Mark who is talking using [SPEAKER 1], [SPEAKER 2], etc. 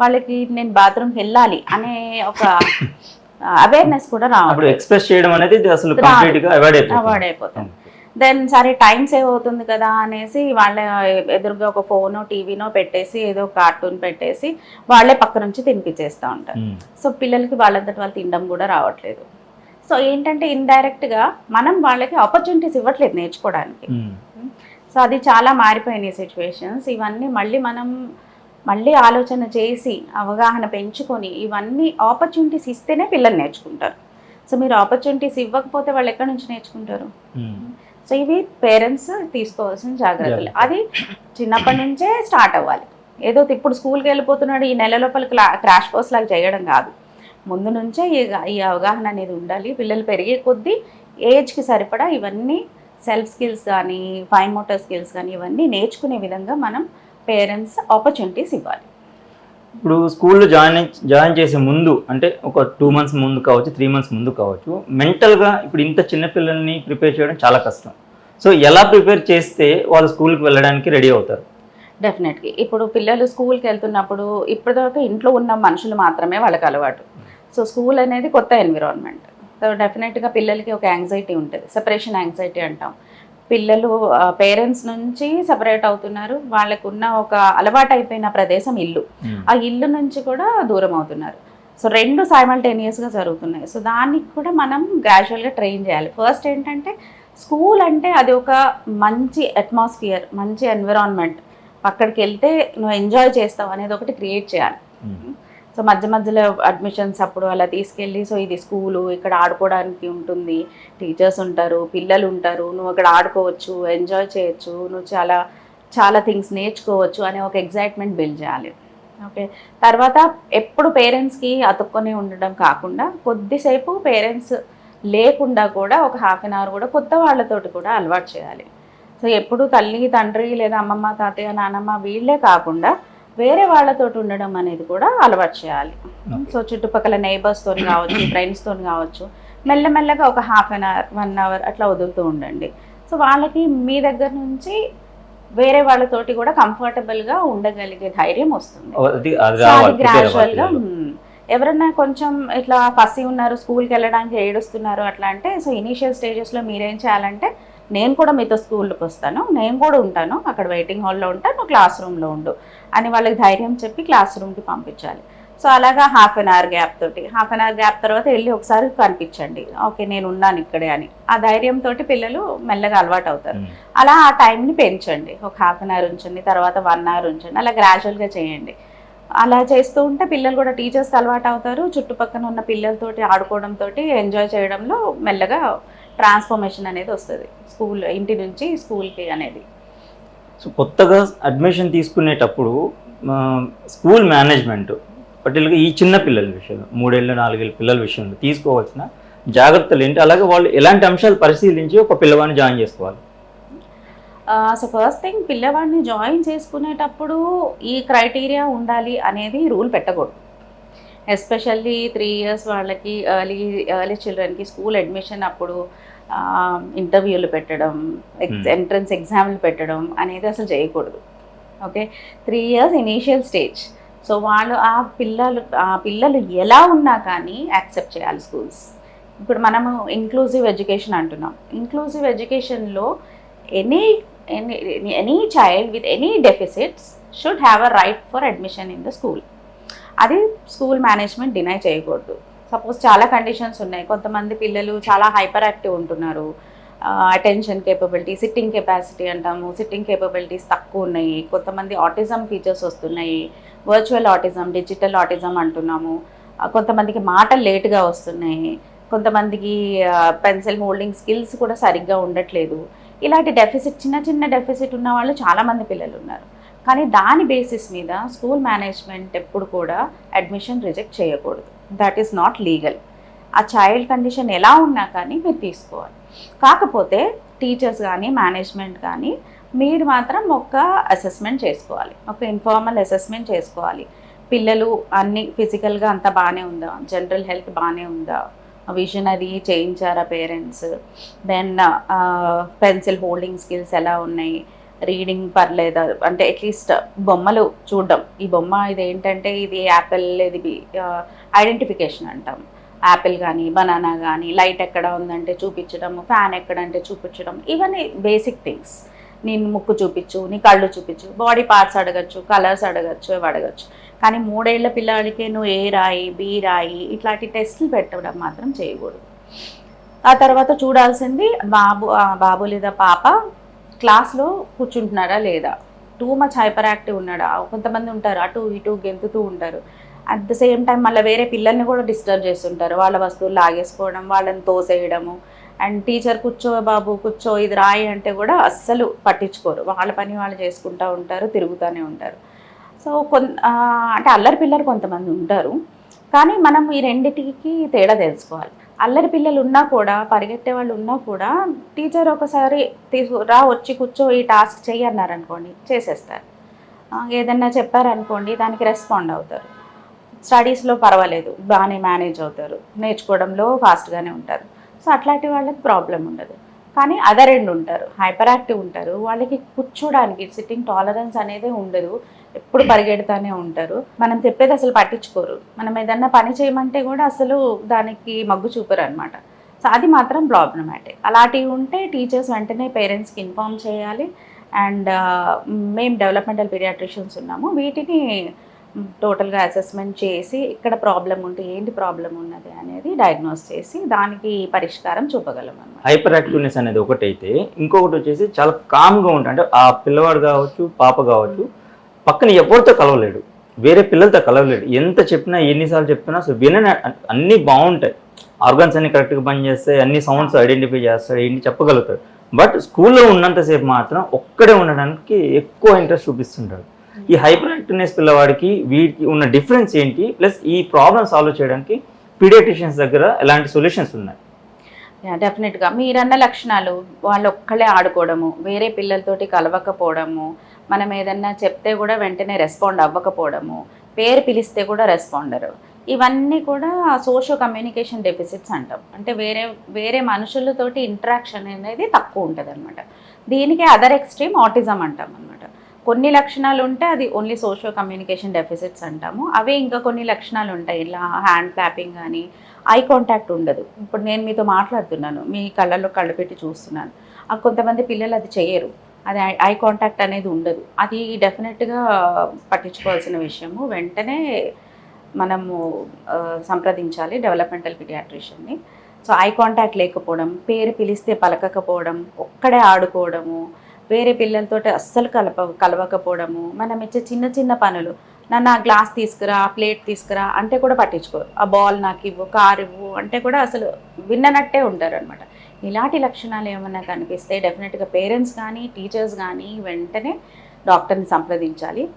[SPEAKER 1] వాళ్ళకి నేను బాత్రూమ్కి వెళ్ళాలి అనే ఒక అవేర్నెస్ కూడా రావట్లేదు
[SPEAKER 2] ఎక్స్ప్రెస్ చేయడం అనేది అసలు
[SPEAKER 1] రాదు.
[SPEAKER 2] కంప్లీట్గా అవాయిడ్ అయిపోతుంది.
[SPEAKER 1] దెన్ సరే టైం సేవ్ అవుతుంది కదా అనేసి వాళ్ళ ఎదురుగా ఒక ఫోనో టీవీనో పెట్టేసి ఏదో కార్టూన్ పెట్టేసి వాళ్ళే పక్క నుంచి తినిపించేస్తూ ఉంటారు. సో పిల్లలకి వాళ్ళంతటి వాళ్ళు తినడం కూడా రావట్లేదు. సో ఏంటంటే ఇండైరెక్ట్గా మనం వాళ్ళకి ఆపర్చునిటీస్ ఇవ్వట్లేదు నేర్చుకోవడానికి. సో అది చాలా మారిపోయినాయి సిచ్యువేషన్స్ ఇవన్నీ మళ్ళీ మనం మళ్ళీ ఆలోచన చేసి అవగాహన పెంచుకొని ఇవన్నీ ఆపర్చునిటీస్ ఇస్తేనే పిల్లలు నేర్చుకుంటారు. సో మీరు ఆపర్చునిటీస్ ఇవ్వకపోతే వాళ్ళు ఎక్కడి నుంచి నేర్చుకుంటారు. సో ఇవి పేరెంట్స్ తీసుకోవాల్సిన జాగ్రత్తలు.
[SPEAKER 2] జాగ్రత్త.
[SPEAKER 1] అది చిన్నప్పటి నుంచే స్టార్ట్ అవ్వాలి. ఏదో ఇప్పుడు స్కూల్కి వెళ్ళిపోతున్నాడు ఈ నెల లోపల క్లా క్రాష్ కోర్స్ లాగా చేయడం కాదు. ముందు నుంచే ఈ ఈ అవగాహన అనేది ఉండాలి. పిల్లలు పెరిగే కొద్దీ ఏజ్కి సరిపడా ఇవన్నీ సెల్ఫ్ స్కిల్స్ కానీ ఫైన్ మోటార్ స్కిల్స్ కానీ ఇవన్నీ నేర్చుకునే విధంగా మనం పేరెంట్స్ ఆపర్చునిటీస్ ఇవ్వాలి.
[SPEAKER 2] ఇప్పుడు స్కూల్లో జాయిన్ జాయిన్ చేసే ముందు అంటే ఒక టూ మంత్స్ ముందు కావచ్చు త్రీ మంత్స్ ముందు కావచ్చు మెంటల్గా ఇప్పుడు ఇంత చిన్న పిల్లల్ని ప్రిపేర్ చేయడం చాలా కష్టం. సో ఎలా ప్రిపేర్ చేస్తే వాళ్ళు స్కూల్కి వెళ్ళడానికి రెడీ అవుతారు?
[SPEAKER 1] డెఫినెట్గా ఇప్పుడు పిల్లలు స్కూల్కి వెళ్తున్నప్పుడు ఇప్పటిదాకా ఇంట్లో ఉన్న మనుషులు మాత్రమే వాళ్ళకి అలవాటు. సో స్కూల్ అనేది కొత్త ఎన్విరాన్మెంట్ సో డెఫినెట్గా పిల్లలకి ఒక యాంగ్జైటీ ఉంటుంది. సెపరేషన్ యాంగ్జైటీ అంటాం. పిల్లలు పేరెంట్స్ నుంచి సెపరేట్ అవుతున్నారు. వాళ్ళకు ఉన్న ఒక అలవాటు అయిపోయిన ప్రదేశం ఇల్లు. ఆ ఇల్లు నుంచి కూడా దూరం అవుతున్నారు. సో రెండు సైమల్టేనియస్గా జరుగుతున్నాయి. సో దానికి కూడా మనం గ్రాడ్యువల్గా ట్రైన్ చేయాలి. ఫస్ట్ ఏంటంటే స్కూల్ అంటే అది ఒక మంచి అట్మాస్ఫియర్ మంచి ఎన్విరాన్మెంట్ అక్కడికి వెళ్తే నువ్వు ఎంజాయ్ చేస్తావు అనేది ఒకటి క్రియేట్ చేయాలి. సో మధ్య మధ్యలో అడ్మిషన్స్ అప్పుడు అలా తీసుకెళ్ళి సో ఇది స్కూలు ఇక్కడ ఆడుకోవడానికి ఉంటుంది టీచర్స్ ఉంటారు పిల్లలు ఉంటారు నువ్వు అక్కడ ఆడుకోవచ్చు ఎంజాయ్ చేయొచ్చు నువ్వు చాలా చాలా థింగ్స్ నేర్చుకోవచ్చు అనే ఒక ఎగ్జైట్మెంట్ బిల్డ్ చేయాలి. ఓకే తర్వాత ఎప్పుడు పేరెంట్స్కి అతుక్కొని ఉండడం కాకుండా కొద్దిసేపు పేరెంట్స్ లేకుండా కూడా ఒక హాఫ్ అన్ అవర్ కూడా కొత్త వాళ్ళతోటి కూడా అలవాటు చేయాలి. సో ఎప్పుడు తల్లి తండ్రి లేదా అమ్మమ్మ తాతయ్య నానమ్మ వీళ్ళే కాకుండా వేరే వాళ్ళతోటి ఉండడం అనేది కూడా అలవాటు చేయాలి సో చుట్టుపక్కల నైబర్స్తో కావచ్చు ఫ్రెండ్స్తో కావచ్చు మెల్లమెల్లగా ఒక half an hour one hour అట్లా వదులుతూ ఉండండి సో వాళ్ళకి మీ దగ్గర నుంచి వేరే వాళ్ళతోటి కూడా కంఫర్టబుల్గా ఉండగలిగే ధైర్యం వస్తుంది
[SPEAKER 2] అది అది
[SPEAKER 1] సో అది
[SPEAKER 2] రావాలి prepare
[SPEAKER 1] గ్రాడ్యువల్గా
[SPEAKER 2] అవ్వాలి.
[SPEAKER 1] మ్మ్. ఎవరన్నా కొంచెం ఇట్లా ఫసి ఉన్నారు స్కూల్కి వెళ్ళడానికి ఏడుస్తున్నారు అట్లా అంటే సో ఇనీషియల్ స్టేజెస్లో మీరేం చేయాలంటే నేను కూడా మీతో స్కూల్కి వస్తాను నేను కూడా ఉంటాను అక్కడ వెయిటింగ్ హాల్లో ఉంటాను నువ్వు క్లాస్ రూమ్లో ఉండు అని వాళ్ళకి ధైర్యం చెప్పి క్లాస్ రూమ్కి పంపించాలి. సో అలాగా హాఫ్ అన్ అవర్ గ్యాప్ తోటి హాఫ్ అన్ అవర్ గ్యాప్ తర్వాత వెళ్ళి ఒకసారి కనిపించండి. ఓకే నేను ఉన్నాను ఇక్కడే అని. ఆ ధైర్యంతో పిల్లలు మెల్లగా అలవాటు అవుతారు. అలా ఆ టైంని పెంచండి. ఒక హాఫ్ అన్ అవర్ ఉంచండి తర్వాత వన్ అవర్ ఉంచండి అలా గ్రాడ్యువల్గా చేయండి. అలా చేస్తూ ఉంటే పిల్లలు కూడా టీచర్స్కి అలవాటు అవుతారు. చుట్టుపక్కల ఉన్న పిల్లలతోటి ఆడుకోవడంతో ఎంజాయ్ చేయడంలో మెల్లగా ట్రాన్స్ఫర్మేషన్ అనేది వస్తుంది. స్కూల్ ఇంటి నుంచి స్కూల్కి అనేది.
[SPEAKER 2] సో కొత్తగా అడ్మిషన్ తీసుకునేటప్పుడు స్కూల్ మేనేజ్మెంట్ పర్టికులర్గా ఈ చిన్న పిల్లల విషయంలో మూడేళ్ళు నాలుగేళ్ళ పిల్లల విషయంలో తీసుకోవాల్సిన జాగ్రత్తలు ఏంటి? అలాగే వాళ్ళు ఎలాంటి అంశాలు పరిశీలించి ఒక పిల్లవాడిని జాయిన్ చేసుకోవాలి.
[SPEAKER 1] సో ఫస్ట్ థింగ్ పిల్లవాడిని జాయిన్ చేసుకునేటప్పుడు ఈ క్రైటీరియా ఉండాలి అనేది రూల్ పెట్టకూడదు. ఎస్పెషల్లీ త్రీ ఇయర్స్ వాళ్ళకి ఎర్లీ ఎర్లీ చిల్డ్రన్కి స్కూల్ అడ్మిషన్ అప్పుడు ఇంటర్వ్యూలు పెట్టడం
[SPEAKER 2] Hmm.
[SPEAKER 1] ఎంట్రన్స్ ఎగ్జామ్లు పెట్టడం అనేది అసలు చేయకూడదు. Okay? Three years initial stage. So వాళ్ళు ఆ పిల్లలు ఆ పిల్లలు ఎలా ఉన్నా కానీ యాక్సెప్ట్ చేయాలి స్కూల్స్. ఇప్పుడు మనము ఇంక్లూజివ్ ఎడ్యుకేషన్ అంటున్నాం. ఇంక్లూజివ్ ఎడ్యుకేషన్లో any any any child with any deficits should have a right for admission in the school. అది స్కూల్ మేనేజ్మెంట్ డినై చేయకూడదు. సపోజ్ చాలా కండిషన్స్ ఉన్నాయి. కొంతమంది పిల్లలు చాలా హైపర్ యాక్టివ్ ఉంటున్నారు అటెన్షన్ కేపబిలిటీ సిట్టింగ్ కెపాసిటీ అంటాము. సిట్టింగ్ కేపబిలిటీస్ తక్కువ ఉన్నాయి. కొంతమంది ఆటిజం ఫీచర్స్ వస్తున్నాయి. వర్చువల్ ఆటిజం డిజిటల్ ఆటిజం అంటున్నాము. కొంతమందికి మాటలు లేటుగా వస్తున్నాయి. కొంతమందికి పెన్సిల్ హోల్డింగ్ స్కిల్స్ కూడా సరిగ్గా ఉండట్లేదు. ఇలాంటి డెఫిసిట్ చిన్న చిన్న డెఫిసిట్ ఉన్న వాళ్ళు చాలామంది పిల్లలు ఉన్నారు. కానీ దాని బేసిస్ మీద స్కూల్ మేనేజ్మెంట్ ఎప్పుడు కూడా అడ్మిషన్ రిజెక్ట్ చేయకూడదు. దట్ ఈస్ నాట్ లీగల్ ఆ చైల్డ్ కండిషన్ ఎలా ఉన్నా కానీ మీరు తీసుకోవాలి. కాకపోతే టీచర్స్ కానీ మేనేజ్మెంట్ కానీ మీరు మాత్రం ఒక అసెస్మెంట్ చేసుకోవాలి. ఒక ఇన్ఫార్మల్ అసెస్మెంట్ చేసుకోవాలి. పిల్లలు అన్ని ఫిజికల్గా అంతా బాగానే ఉందా? జనరల్ హెల్త్ బాగానే ఉందా? విజన్ అది చేయించారా parents then pencil holding skills ఎలా ఉన్నాయి? రీడింగ్ పర్లేదు. అంటే అట్లీస్ట్ బొమ్మలు చూడడం. ఈ బొమ్మ ఇది ఏంటంటే ఇది యాపిల్ ఇది ఐడెంటిఫికేషన్ అంటాం. యాపిల్ కానీ బనానా కానీ లైట్ ఎక్కడ ఉందంటే చూపించడం ఫ్యాన్ ఎక్కడంటే చూపించడం. ఇవన్నీ బేసిక్ థింగ్స్. నేను ముక్కు చూపించు నీ కళ్ళు చూపించు బాడీ పార్ట్స్ అడగచ్చు కలర్స్ అడగచ్చు ఇవి అడగచ్చు. కానీ మూడేళ్ళ పిల్లాడికి నువ్వు ఏ రాయి బి రాయి ఇట్లాంటి టెస్టులు పెట్టడం మాత్రం చేయకూడదు. ఆ తర్వాత చూడాల్సింది బాబు బాబు లేదా పాప క్లాస్లో కూర్చుంటున్నారా లేదా? టూ మచ్ హైపర్ యాక్టివ్ ఉన్నాడా? కొంతమంది ఉంటారు అటు ఇటు గెంతుతూ ఉంటారు. అట్ ద సేమ్ టైం మళ్ళీ వేరే పిల్లల్ని కూడా డిస్టర్బ్ చేస్తుంటారు. వాళ్ళ వస్తువులు లాగేసుకోవడం వాళ్ళని తోసేయడము. అండ్ టీచర్ కూర్చో బాబు కూర్చో ఇది రాయి అంటే కూడా అస్సలు పట్టించుకోరు. వాళ్ళ పని వాళ్ళు చేసుకుంటూ ఉంటారు తిరుగుతూనే ఉంటారు. సో కొన్ అంటే అల్లరి పిల్లలు కొంతమంది ఉంటారు. కానీ మనం ఈ రెండిటికి తేడా తెలుసుకోవాలి. అల్లరి పిల్లలు ఉన్నా కూడా పరిగెత్తే వాళ్ళు ఉన్నా కూడా టీచర్ ఒకసారి తీసు రా వచ్చి కూర్చో ఈ టాస్క్ చెయ్యి అన్నారనుకోండి చేసేస్తారు. ఏదన్నా చెప్పారనుకోండి దానికి రెస్పాండ్ అవుతారు. స్టడీస్లో పర్వాలేదు బాగానే మేనేజ్ అవుతారు నేర్చుకోవడంలో ఫాస్ట్గానే ఉంటారు. సో అట్లాంటి వాళ్ళకి ప్రాబ్లం ఉండదు. కానీ అదర్ ఎండ్ ఉంటారు. హైపర్ యాక్టివ్ ఉంటారు. వాళ్ళకి కూర్చోడానికి సిట్టింగ్ టాలరెన్స్ అనేది ఉండదు. ఎప్పుడు పరిగెడతానే ఉంటారు. మనం చెప్పేది అసలు పట్టించుకోరు. మనం ఏదన్నా పని చేయమంటే కూడా అసలు దానికి మగ్గు చూపరు అనమాట సో అది మాత్రం ప్రాబ్లమాటిక్ అలాంటివి ఉంటే టీచర్స్ వెంటనే పేరెంట్స్కి ఇన్ఫామ్ చేయాలి. అండ్ uh, మేము డెవలప్మెంటల్ పీడియాట్రిషియన్స్ ఉన్నాము. వీటిని టోటల్గా అసెస్మెంట్ చేసి ఇక్కడ ప్రాబ్లం ఉంటే ఏంటి ప్రాబ్లం ఉన్నది అనేది డయాగ్నోస్ చేసి దానికి పరిష్కారం చూపగలం అన్నమాట
[SPEAKER 2] హైపర్ యాక్టివ్నెస్ అనేది ఒకటైతే ఇంకొకటి వచ్చేసి చాలా కామ్గా ఉంటుంది అంటే ఆ పిల్లవాడు కావచ్చు పాప కావచ్చు పక్కన ఎవరితో కలవలేడు. వేరే పిల్లలతో కలవలేడు. ఎంత చెప్పినా ఎన్నిసార్లు చెప్పినా అసలు వినని అన్నీ బాగుంటాయి. ఆర్గన్స్ అన్ని కరెక్ట్గా పనిచేస్తాయి అన్ని సౌండ్స్ ఐడెంటిఫై చేస్తాడు ఏంటి చెప్పగలుగుతాడు. బట్ స్కూల్లో ఉన్నంతసేపు మాత్రం ఒక్కడే ఉండడానికి ఎక్కువ ఇంట్రెస్ట్ చూపిస్తుంటాడు. ఈ హైపర్ యాక్టివ్నెస్ పిల్లవాడికి వీటికి ఉన్న డిఫరెన్స్ ఏంటి? ప్లస్ ఈ ప్రాబ్లమ్ సాల్వ్ చేయడానికి పీడియాట్రిషియన్స్ దగ్గర ఎలాంటి సొల్యూషన్స్ ఉన్నాయి?
[SPEAKER 1] డెఫినెట్గా మీరన్న లక్షణాలు వాళ్ళు ఒక్కళ్ళే ఆడుకోవడము వేరే పిల్లలతోటి కలవకపోవడము మనం ఏదన్నా చెప్తే కూడా వెంటనే రెస్పాండ్ అవ్వకపోవడము పేరు పిలిస్తే కూడా రెస్పాండరు ఇవన్నీ కూడా సోషో కమ్యూనికేషన్ డెఫిసిట్స్ అంటాం. అంటే వేరే వేరే మనుషులతోటి ఇంటరాక్షన్ అనేది తక్కువ ఉంటుంది అనమాట దీనికి అదర్ ఎక్స్ట్రీమ్ ఆటిజం అంటాం అనమాట కొన్ని లక్షణాలు ఉంటే అది ఓన్లీ సోషల్ కమ్యూనికేషన్ డెఫిసిట్స్ అంటాము. అవే ఇంకా కొన్ని లక్షణాలు ఉంటాయి. ఇలా హ్యాండ్ క్లాపింగ్ కానీ ఐ కాంటాక్ట్ ఉండదు. ఇప్పుడు నేను మీతో మాట్లాడుతున్నాను. మీ కళ్ళల్లో కళ్ళు పెట్టి చూస్తున్నాను. ఆ కొంతమంది పిల్లలు అది చేయరు. అది ఐ కాంటాక్ట్ అనేది ఉండదు. అది డెఫినెట్గా పట్టించుకోవాల్సిన విషయము. వెంటనే మనము సంప్రదించాలి డెవలప్మెంటల్ పిడియాట్రిషియన్ని సో ఐ కాంటాక్ట్ లేకపోవడం పేరు పిలిస్తే పలకకపోవడం ఒక్కడే ఆడుకోవడము వేరే పిల్లలతో అస్సలు కలప కలవకపోవడము మనం ఇచ్చే చిన్న చిన్న పనులు. నన్ను ఆ గ్లాస్ తీసుకురా ప్లేట్ తీసుకురా అంటే కూడా పట్టించుకోరు ఆ బాల్ నాకు ఇవ్వు కార్ ఇవ్వు అంటే కూడా అసలు విన్ననట్టే ఉంటారు అనమాట ఇలాంటి లక్షణాలు ఏమైనా కనిపిస్తే డెఫినెట్గా పేరెంట్స్ కానీ టీచర్స్ కానీ వెంటనే డాక్టర్ని సంప్రదించాలి.